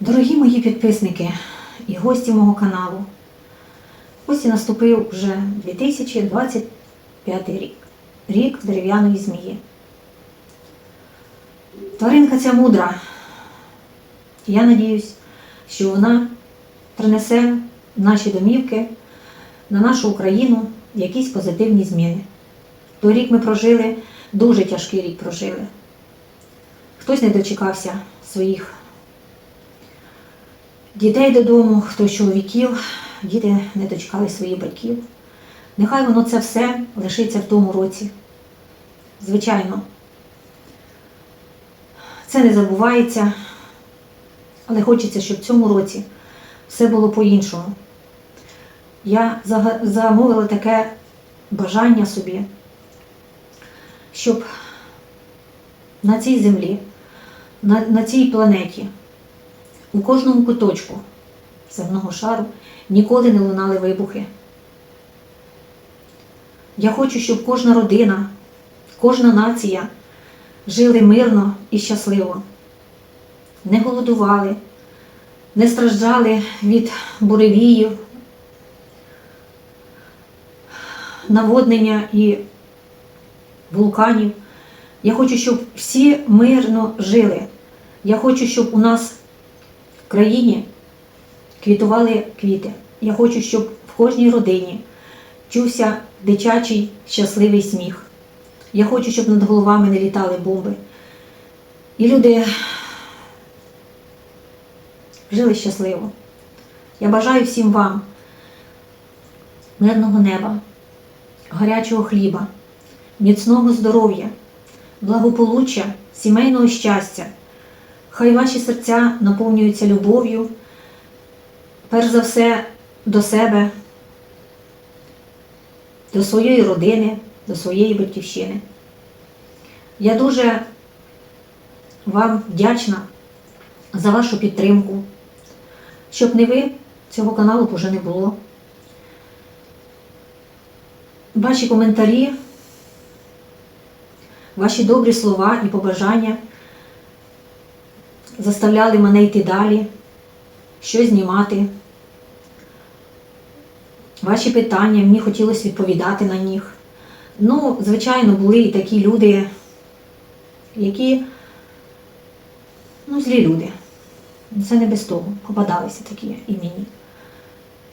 Дорогі мої підписники і гості мого каналу, ось і наступив вже 2025 рік, рік дерев'яної змії. Тваринка ця мудра. Я надіюсь, що вона принесе в наші домівки, на нашу Україну якісь позитивні зміни. Той рік ми прожили, дуже тяжкий рік прожили. Хтось не дочекався своїх дітей додому, хтось чоловіків, діти не дочекали своїх батьків. Нехай воно це все лишиться в тому році. Звичайно, це не забувається, але хочеться, щоб в цьому році все було по-іншому. Я замовила таке бажання собі, щоб на цій землі, на, на цій планеті, у кожному куточку земного шару ніколи не лунали вибухи. Я хочу, щоб кожна родина, кожна нація жили мирно і щасливо, не голодували, не страждали від буревіїв, наводнення і вулканів. Я хочу, щоб всі мирно жили. Я хочу, щоб у нас в країні квітували квіти. Я хочу, щоб в кожній родині чувся дитячий щасливий сміх. Я хочу, щоб над головами не літали бомби. І люди жили щасливо. Я бажаю всім вам мирного неба, гарячого хліба, міцного здоров'я, благополуччя, сімейного щастя. Хай ваші серця наповнюються любов'ю, перш за все до себе, до своєї родини, до своєї батьківщини. Я дуже вам вдячна за вашу підтримку. Щоб не ви, цього каналу б уже не було. Ваші коментарі, ваші добрі слова і побажання заставляли мене йти далі, щось знімати. Ваші питання, мені хотілося відповідати на них. Ну, звичайно, були і такі люди, які, ну, злі люди. Це не без того. Попадалися такі і мені.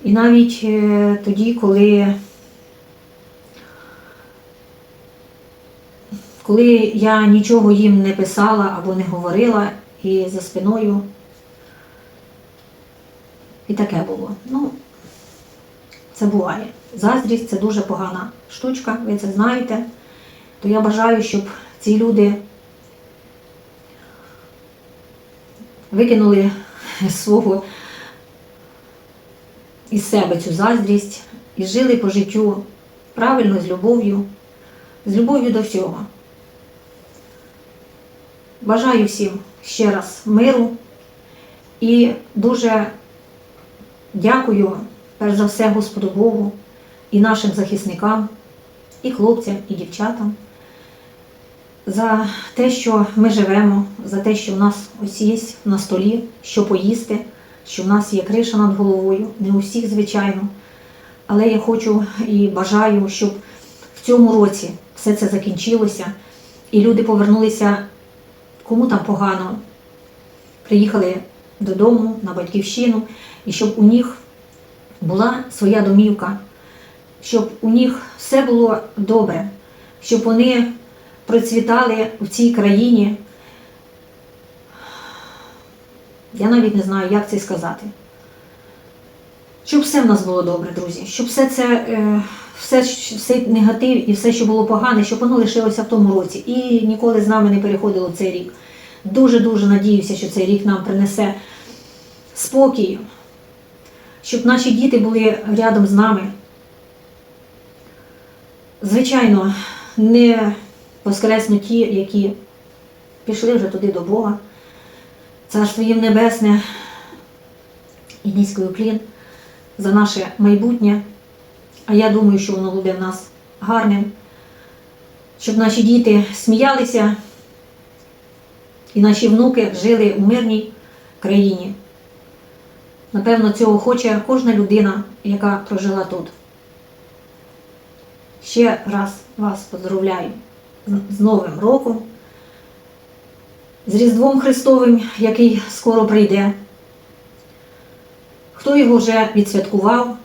І навіть е, тоді, коли, коли я нічого їм не писала або не говорила, і за спиною і таке було. Ну, це буває. Заздрість це дуже погана штучка, ви це знаєте. То я бажаю, щоб ці люди викинули свого із себе цю заздрість і жили по життю правильно, з любов'ю, з любов'ю до всього. Бажаю всім ще раз миру і дуже дякую, перш за все, Господу Богу і нашим захисникам, і хлопцям, і дівчатам за те, що ми живемо, за те, що в нас ось є на столі, що поїсти, що в нас є криша над головою, не у всіх, звичайно. Але я хочу і бажаю, щоб в цьому році все це закінчилося, і люди повернулися, кому там погано, приїхали додому на батьківщину, і щоб у них була своя домівка, щоб у них все було добре, щоб вони процвітали в цій країні. Я навіть не знаю, як це сказати. Щоб все в нас було добре, друзі, щоб все це, е, все, все негатив і все, що було погане, щоб воно лишилося в тому році і ніколи з нами не переходило цей рік. Дуже-дуже надіюся, що цей рік нам принесе спокій, щоб наші діти були рядом з нами. Звичайно, не воскреснуть ті, які пішли вже туди до Бога. Царство їм небесне і низький уклін за наше майбутнє. А я думаю, що воно буде в нас гарним, щоб наші діти сміялися і наші внуки жили у мирній країні. Напевно, цього хоче кожна людина, яка прожила тут. Ще раз вас поздравляю з- Новим роком, з Різдвом Христовим, який скоро прийде. Хто його вже відсвяткував,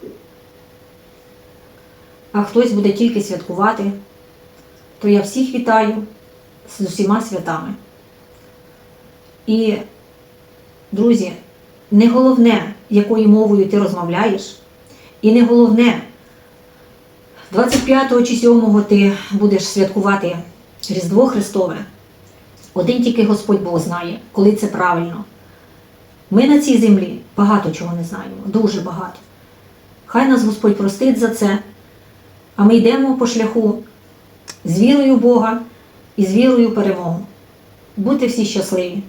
а хтось буде тільки святкувати, то я всіх вітаю з усіма святами. І, друзі, не головне, якою мовою ти розмовляєш, і не головне, 25 чи 7 ти будеш святкувати Різдво Христове. Один тільки Господь Бог знає, коли це правильно. Ми на цій землі багато чого не знаємо, дуже багато. Хай нас Господь простить за це, а ми йдемо по шляху з вірою Бога і з вірою в перемогу. Будьте всі щасливі!